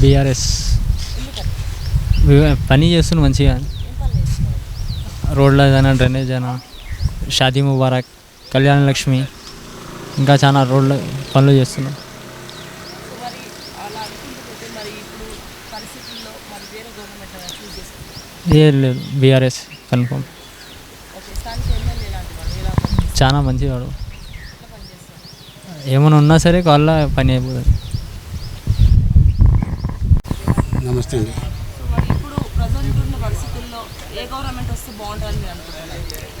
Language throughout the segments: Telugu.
బీఆర్ఎస్. పని చేస్తున్న మంచిగా. రోడ్ల అయినా డ్రైనేజ్ అయినా షాదీ ముబారక్ కళ్యాణ లక్ష్మి ఇంకా చాలా రోడ్ల పనులు చేస్తున్నాం. లేదు బీఆర్ఎస్ కన్ఫర్మ్. చాలా మంచివాడు. ఏమైనా ఉన్నా సరే వాళ్ళ పని అయిపోతుంది నమస్తే అండి సో మరి ఇప్పుడు ప్రజెంట్ ఉన్న పరిస్థితుల్లో ఏ గవర్నమెంట్ వస్తే బాగుంటుందని మీరు అనుకుంటున్నారు?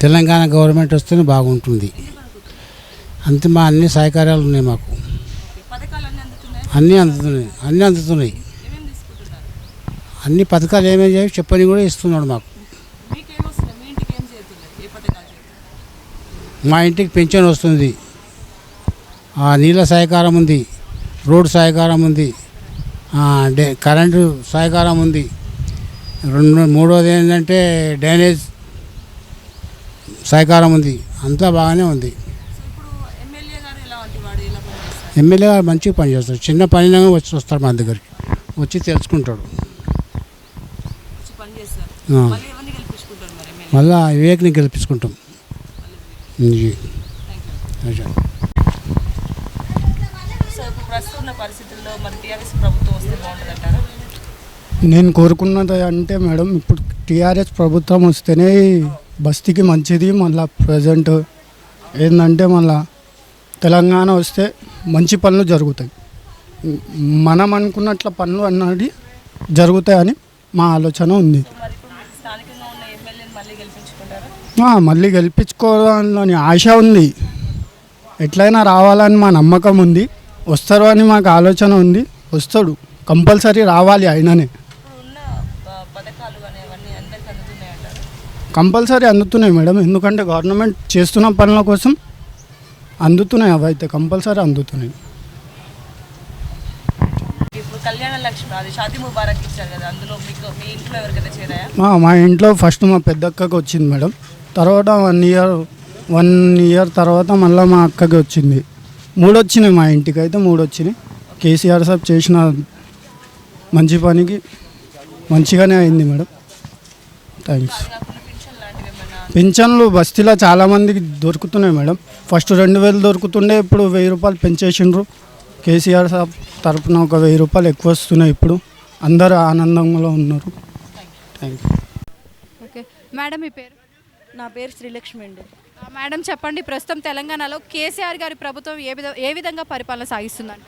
తెలంగాణ గవర్నమెంట్ వస్తేనే బాగుంటుంది. అంతే మా అన్ని సహకార్యాలు ఉన్నాయి మాకు. అన్నీ అందుతున్నాయి? అన్నీ అందుతున్నాయి. అన్ని పథకాలు ఏమేమి చేసి చెప్పని కూడా ఇస్తున్నాడు మాకు. మీ ఇంటికి పెన్షన్ వస్తుంది. ఆ నీళ్ళ సహకారం ఉంది. రోడ్ సహకారం ఉంది. డే కరెంటు సహకారం ఉంది. రెండు మూడోది ఏంటంటే డ్రైనేజ్ సహకారం ఉంది. అంతా బాగానే ఉంది. ఎమ్మెల్యే గారు పనిచేస్తారు మంచిగా పనిచేస్తాడు చిన్న పని వచ్చి వస్తాడు మా దగ్గరికి. వచ్చి తెలుసుకుంటాడు. మళ్ళీ వివేక్ని గెలిపించుకుంటాం. ప్రస్తుతం పరిస్థితుల్లో మరి టీఆర్ఎస్ ప్రభుత్వం నేను కోరుకున్నది అంటే మేడం ఇప్పుడు టీఆర్ఎస్ ప్రభుత్వం వస్తేనే బస్తీకి మంచిది మళ్ళా ప్రజెంట్ ఏంటంటే మళ్ళా తెలంగాణ వస్తే మంచి పనులు జరుగుతాయి. మనం అనుకున్నట్ల పనులు అన్నది జరుగుతాయని మా ఆలోచన ఉంది. మళ్ళీ మళ్ళీ గెలిపించుకోవాలని ఆశ ఉంది. ఎట్లయినా రావాలని మా నమ్మకం ఉంది. వస్తారు అని మాకు ఆలోచన ఉంది. వస్తాడు. కంపల్సరీ రావాలి అయిననే కంపల్సరీ అందుతున్నాయి మేడం. ఎందుకంటే గవర్నమెంట్ చేస్తున్న పనుల కోసం అందుతున్నాయి అవి అయితే కంపల్సరీ అందుతున్నాయి. మీ ఇంట్లో ఫస్ట్ మా పెద్ద అక్కకి వచ్చింది మేడం. తర్వాత వన్ ఇయర్ వన్ ఇయర్ తర్వాత మళ్ళీ మా అక్కకి వచ్చింది. మూడు వచ్చినాయి మా ఇంటికి అయితే మూడు వచ్చినాయి కేసీఆర్ సాబ్ చేసిన మంచి పనికి మంచిగానే అయింది మేడం. థ్యాంక్స్ పింఛన్లు బస్తీలో చాలామందికి దొరుకుతున్నాయి మేడం. ఫస్ట్ రెండు వేలు దొరుకుతుండే ఇప్పుడు వెయ్యి రూపాయలు పెంచేసిండ్రు. కేసీఆర్ సాబ్ తరపున ఒక వెయ్యి రూపాయలు ఎక్కువ వస్తున్నాయి ఇప్పుడు. అందరూ ఆనందంలో ఉన్నారు. థ్యాంక్ యూ ఓకే మేడం మీ పేరు? నా పేరు శ్రీలక్ష్మి అండి. మేడం చెప్పండి. ప్రస్తుతం తెలంగాణలో కేసీఆర్ గారి ప్రభుత్వం ఏ విధ ఏ విధంగా పరిపాలన సాగిస్తుందండి?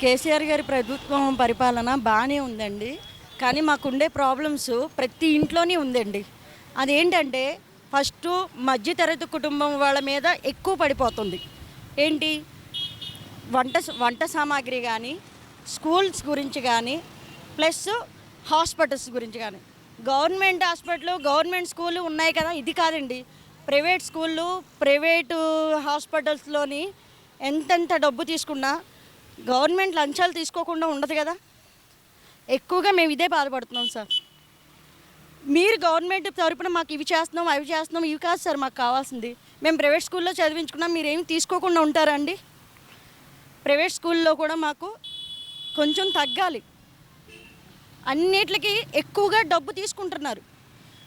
కేసీఆర్ గారి ప్రభుత్వం పరిపాలన బాగానే ఉందండి. కానీ మాకుండే ప్రాబ్లమ్స్ ప్రతి ఇంట్లోనే ఉందండి. అదేంటంటే ఫస్ట్ మధ్యతరగతి కుటుంబం వాళ్ళ మీద ఎక్కువ పడిపోతుంది. ఏంటి? వంట వంట సామాగ్రి కానీ స్కూల్స్ గురించి కానీ ప్లస్ హాస్పిటల్స్ గురించి కానీ గవర్నమెంట్ హాస్పిటల్ గవర్నమెంట్ స్కూళ్ళు ఉన్నాయి కదా ఇది కాదండి. ప్రైవేట్ స్కూళ్ళు ప్రైవేటు హాస్పిటల్స్లోని ఎంతెంత డబ్బు తీసుకున్నా గవర్నమెంట్ లంచాలు తీసుకోకుండా ఉండదు కదా? ఎక్కువగా మేము ఇదే బాధపడుతున్నాం సార్. మీరు గవర్నమెంట్ తరపున మాకు ఇవి చేస్తున్నాం అవి చేస్తున్నాం ఇవి కాదు సార్ మాకు కావాల్సింది. మేము ప్రైవేట్ స్కూల్లో చదివించుకున్నాం మీరు ఏమి తీసుకోకుండా ఉంటారండి ప్రైవేట్ స్కూల్లో కూడా మాకు కొంచెం తగ్గాలి. అన్నిటికి ఎక్కువగా డబ్బు తీసుకుంటున్నారు.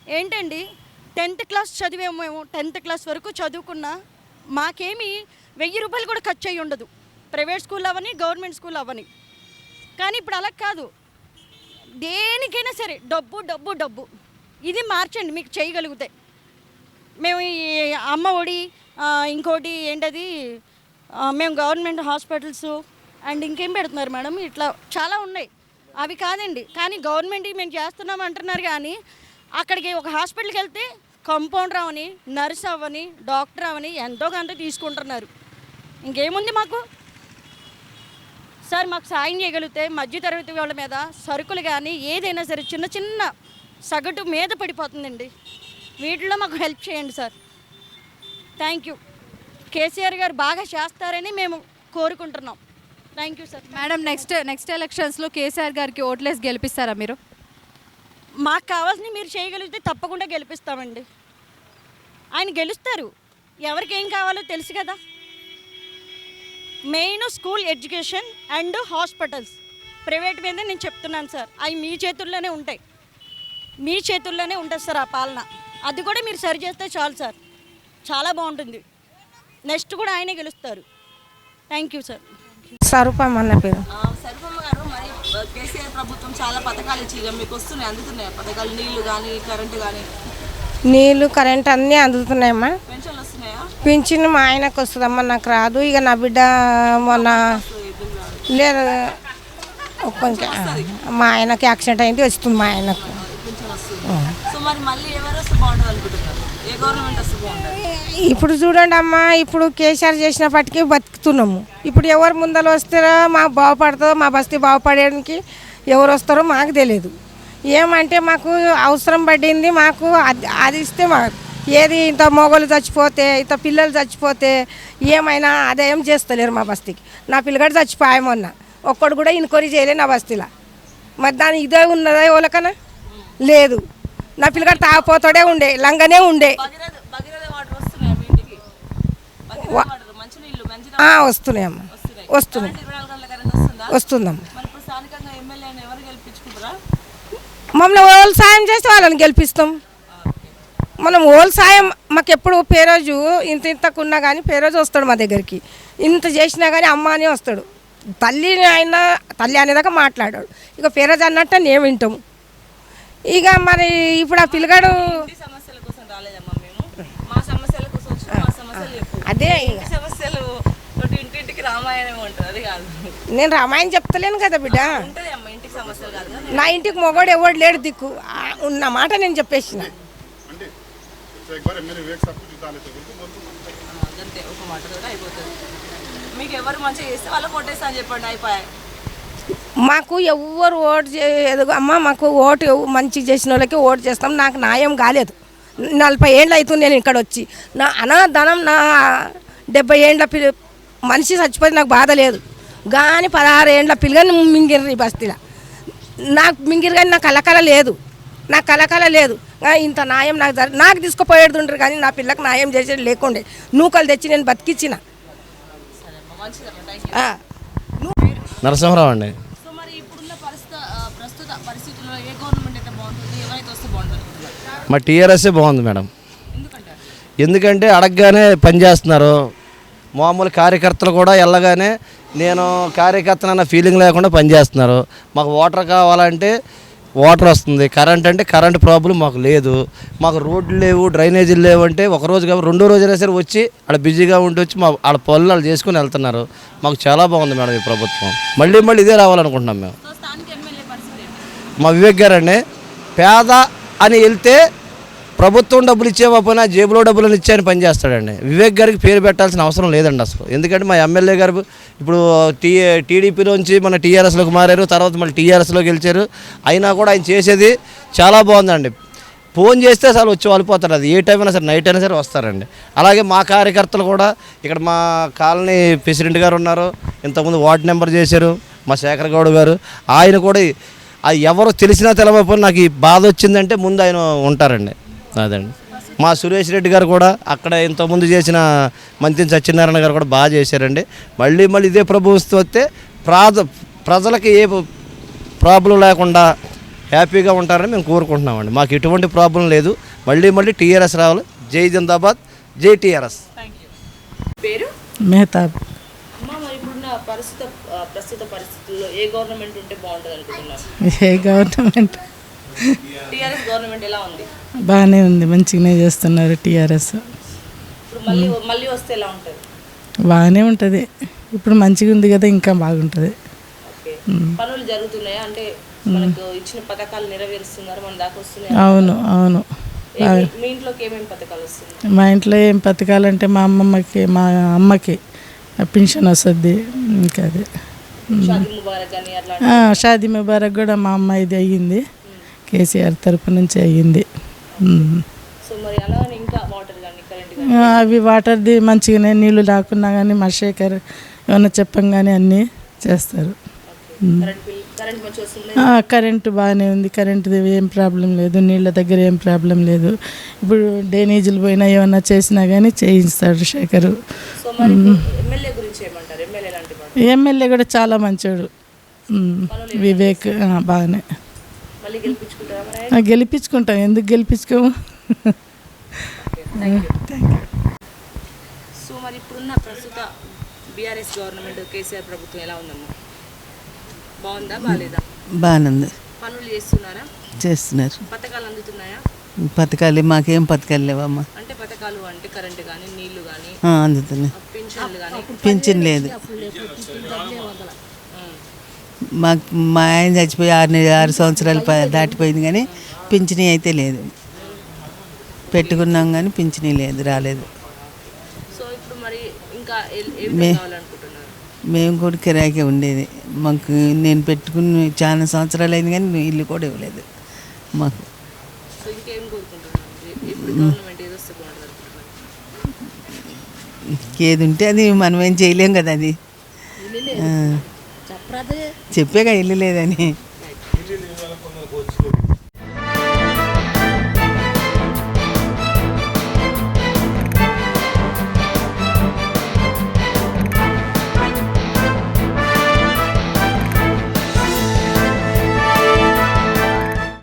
ఏంటండి? టెన్త్ క్లాస్ చదివాము మేము టెన్త్ క్లాస్ వరకు చదువుకున్నా మాకేమి వెయ్యి రూపాయలు కూడా ఖర్చు అయ్యి ఉండదు. ప్రైవేట్ స్కూల్ అవని గవర్నమెంట్ స్కూల్ అవని కానీ ఇప్పుడు అలా కాదు. దేనికైనా సరే డబ్బు డబ్బు డబ్బు. ఇది మార్చండి మీకు చేయగలిగితే. మేము ఈ అమ్మ ఒడి ఇంకోటి ఏంటది? మేము గవర్నమెంట్ హాస్పిటల్స్ అండ్ ఇంకేం పెడుతున్నారు మేడం? ఇట్లా చాలా ఉన్నాయి. అవి కాదండి. కానీ గవర్నమెంట్ మేము చేస్తున్నాం అంటున్నారు కానీ అక్కడికి ఒక హాస్పిటల్కి వెళ్తే కంపౌండర్ అవని నర్స్ అవని డాక్టర్ అవని ఎంతో కొంత తీసుకుంటున్నారు. ఇంకేముంది మాకు? సార్ మాకు సాయం చేయగలిగితే మధ్యతరగతి వాళ్ళ మీద సరుకులు కానీ ఏదైనా సరే చిన్న చిన్న సగటు మీద పడిపోతుందండి. వీటిలో మాకు హెల్ప్ చేయండి సార్. Thank you. కేసీఆర్ గారు బాగా చేస్తారని మేము కోరుకుంటున్నాం. Thank you sir. Madam next next ఎలక్షన్స్లో కేసీఆర్ గారికి ఓట్లేసి గెలిపిస్తారా మీరు? మాకు కావాల్సింది మీరు చేయగలిగితే తప్పకుండా గెలిపిస్తామండి. ఆయన గెలుస్తారు. ఎవరికి ఏం కావాలో తెలుసు కదా. Main school education and hospitals. Private మీద నేను చెప్తున్నాను సార్. అవి మీ చేతుల్లోనే ఉంటాయి. మీ చేతుల్లోనే ఉంటుంది సార్ ఆ పాలన. అది కూడా మీరు సరి చేస్తే చాలు సార్. చాలా బాగుంటుంది. నెక్స్ట్ కూడా ఆయనే గెలుస్తారు. Thank you sir. స్వరూపం అన్న పేరు. సరిపమ్మ గారు మరి కేసీఆర్ ప్రభుత్వం చాలా పథకాలు ఇచ్చి మీకు వస్తున్నాయి అందుతున్నాయి. పథకాలు నీళ్ళు కానీ కరెంటు కానీ నీళ్ళు కరెంట్ అన్నీ అందుతున్నాయమ్మా. పింఛన్ మా ఆయనకు వస్తుందమ్మా నాకు రాదు. ఇక నా బిడ్డ మొన్న లేదు. కొంచెం మా ఆయనకి యాక్సిడెంట్ అయింది వస్తుంది మా ఆయనకు. ఇప్పుడు చూడండి అమ్మా ఇప్పుడు కేసీఆర్ చేసినప్పటికీ బతుకుతున్నాము. ఇప్పుడు ఎవరు ముందర వస్తారో మాకు బాగుపడుతుందో మా బస్తీ బాగుపడడానికి ఎవరు వస్తారో మాకు తెలియదు ఏమంటే మాకు అవసరం పడింది మాకు అది అది ఇస్తే మాకు ఏది ఇంత మొగలు చచ్చిపోతే ఇంత పిల్లలు చచ్చిపోతే ఏమైనా అదేం చేస్తలేరు మా బస్తీకి. నా పిల్లగాడు చచ్చిపోయా మొన్న. ఒక్కడు కూడా ఇన్క్వైరీ చేయలే నా బస్తీలో. మరి దాని ఇదే ఉన్నదా ఎవరికన్నా లేదు. నా పిల్లగాడు తాగిపోతాడే ఉండే లంగనే ఉండే. వస్తున్నాయమ్మా. వస్తున్నాయి. వస్తుందమ్మా. మమ్మల్ని ఓళ్ళు సాయం చేస్తే వాళ్ళని గెలిపిస్తాం. మనం ఓళ్ళు సాయం మాకు ఎప్పుడు పేరోజు ఇంత ఇంతకున్నా కానీ పేరోజు వస్తాడు మా దగ్గరికి. ఇంత చేసినా కానీ అమ్మ అని వస్తాడు. తల్లి ఆయన తల్లి అనేదాకా మాట్లాడాడు. ఇక పేరోజు అన్నట్టు నేను వింటాము ఇక మరి ఇప్పుడు ఆ పిల్లగాడు అదే ఇక. ఇంటి సమస్యలు ఒకటి ఇంటింటికి రామాయణం ఉంటుంది అది కాదు. నేను రామాయణం చెప్తలేను కదా బిడ్డ. నా ఇంటికి మొగోడు ఎవడు లేడు దిక్కు. ఉన్న మాట నేను చెప్పేసిన. మీకు ఎవరు ఓటు చేయదు అమ్మ మాకు ఓటు మంచిగా చేసిన వాళ్ళకి ఓటు చేస్తాం. నాకు న్యాయం కాలేదు. నలభై ఏళ్ళు అవుతుంది నేను ఇక్కడ వచ్చి. నా అనాధనం నా డెబ్బై ఏండ్ల పిల్ల మనిషి చచ్చిపోతే నాకు బాధ లేదు. కానీ పదహారు ఏండ్ల పిల్లగాని మింగిర్రు ఈ బస్తీలో. నాకు మింగిరు కానీ నాకు కలకల లేదు. నాకు కలకల లేదు. ఆ, ఇంత న్యాయం నాకు జరి నాకు తీసుకుపోయేది ఉండరు కానీ నా పిల్లకి న్యాయం చేసేది లేకుండే. నూకలు తెచ్చి నేను బతికిచ్చిన. నరసింహరావు అండి. మా టీఆర్ఎస్ఏ బాగుంది మేడం? ఎందుకంటే ఎందుకంటే అడగగానే పనిచేస్తున్నారు మామూలు కార్యకర్తలు కూడా వెళ్ళగానే నేను కార్యకర్తను అన్న ఫీలింగ్ లేకుండా పనిచేస్తున్నారు. మాకు వాటర్ కావాలంటే వాటర్ వస్తుంది. కరెంట్ అంటే కరెంట్ ప్రాబ్లం మాకు లేదు. మాకు రోడ్లు లేవు డ్రైనేజీలు లేవు అంటే ఒక రోజు కాదు రెండో రోజైనా సరే వచ్చి ఆడ బిజీగా ఉండి వచ్చి మా ఆడ పనులు వాళ్ళు చేసుకుని వెళ్తున్నారు. మాకు చాలా బాగుంది మేడం ఈ ప్రభుత్వం. మళ్ళీ మళ్ళీ ఇదే రావాలనుకుంటున్నాం మేము. మా వివేక్ గారు అండి పేద అని వెళ్తే ప్రభుత్వం డబ్బులు ఇచ్చేవపోయినా జేబులో డబ్బులు అని పనిచేస్తాడండి వివేక్ గారికి పేరు పెట్టాల్సిన అవసరం లేదండి అసలు. ఎందుకంటే మా ఎమ్మెల్యే గారు ఇప్పుడు టీ టీడీపీలోంచి మన టీఆర్ఎస్లోకి మారారు తర్వాత మళ్ళీ టీఆర్ఎస్లో గెలిచారు. అయినా కూడా ఆయన చేసేది చాలా బాగుందండి. ఫోన్ చేస్తే అసలు వచ్చి వాళ్ళిపోతారు అది ఏ టైం అయినా సరే నైట్ అయినా సరే వస్తారండి. అలాగే మా కార్యకర్తలు కూడా ఇక్కడ మా కాలనీ ప్రెసిడెంట్ గారు ఉన్నారు. ఇంతకుముందు వార్డు నెంబర్ చేశారు మా శేఖర్ గౌడ్ గారు. ఆయన కూడా అది ఎవరు తెలిసినా తెలవకపోయినా నాకు ఈ బాధ వచ్చిందంటే ముందు ఆయన ఉంటారండి. అదండి. మా సురేష్ రెడ్డి గారు కూడా అక్కడ ఇంతకుముందు చేసిన మంత్రి సత్యనారాయణ గారు కూడా బాగా చేశారండి. మళ్ళీ మళ్ళీ ఇదే ప్రభుత్వం వస్తే ప్రాజ ప్రజలకి ఏ ప్రాబ్లం లేకుండా హ్యాపీగా ఉంటారని మేము కోరుకుంటున్నామండి. మాకు ఎటువంటి ప్రాబ్లం లేదు. మళ్ళీ మళ్ళీ టీఆర్ఎస్ రావాలి. జై జిందాబాద్. జై టీఆర్ఎస్. పేరు? ప్రస్తుత పరిస్థితుల్లో ఏ గవర్నమెంట్ ఉంటే బాగుంటుంది అనుకుంటున్నారు? ఏ గవర్నమెంట్? టీఆర్ఎస్ గవర్నమెంట్ ఎలా ఉంది? బాగానే ఉంది మంచిగానే చేస్తున్నారు టీఆర్ఎస్. ఇప్పుడు మళ్ళీ మళ్ళీ వస్తే ఎలా ఉంటుంది? బాగానే ఉంటుంది. ఇప్పుడు మంచిగా ఉంది కదా ఇంకా బాగుంటుంది. ఓకే. పనులు జరుగుతున్నాయా? అంటే మనకు ఇచ్చిన పథకాలు నెరవేరుస్తున్నారు మన దాకా వస్తున్నాయి అవును అవును. మీ ఇంట్లోకి ఏమేమి పథకాలు వస్తున్నాయి? మా ఇంట్లో ఏం అమ్మమ్మకి మా అమ్మకి పింఛన్ వస్తుంది ఇంకా అదే. షాదీ ముబారక్ కూడా మా అమ్మాయిది అయ్యింది. కేసీఆర్ తరపు నుంచి అయ్యింది. అవి వాటర్ది మంచిగానే నీళ్ళు రాకున్నా కానీ మా శేఖర్ ఏమన్నా చెప్పంగానే అన్నీ చేస్తారు. కరెంట్ బాగానే ఉంది. కరెంటుది ఏం ప్రాబ్లం లేదు. నీళ్ళ దగ్గర ఏం ప్రాబ్లం లేదు. ఇప్పుడు డ్రైనేజీలు పోయినా ఏమన్నా చేసినా కానీ చేయిస్తాడు శేఖరు. ఎమ్మెల్యే కూడా చాలా మంచోడు. వివేక్ బాగానే మళ్ళీ గెలిపించుకుంటారా గెలిపించుకుంటాం. ఎందుకు గెలిపించుకోము? సో మరి ఇప్పుడున్న ప్రస్తుత బీఆర్ఎస్ గవర్నమెంట్ కేసీఆర్ ప్రభుత్వం ఎలా ఉందమ్మా? బాగుందా బాగాలేదా బాగానుంది పనులు చేస్తున్నారా? చేస్తున్నారు. పథకాలు అందుతున్నాయా? పథకాలు మాకేం పథకాలు లేవమ్మా. అంటే పథకాలు అంటే కరెంటు కానీ నీళ్ళు కానీ ఆ, అందుతున్నాయి. పింఛన్లు కానీ పింఛన్ లేదు. మాకు మా ఆయన చచ్చిపోయి ఆరు ఆరు సంవత్సరాలు దాటిపోయింది కానీ పింఛనీ అయితే లేదు. పెట్టుకున్నాం కానీ పింఛనీ లేదు రాలేదు. మేము కూడా కిరాయికే ఉండేది. మాకు నేను పెట్టుకుని చాలా సంవత్సరాలు అయింది కానీ ఇల్లు కూడా ఇవ్వలేదు మాకు. ఏదో ఉంటే అది మనం ఏం చేయలేం కదా అది. ఆ. చెప్పాక ఇల్లు లేదని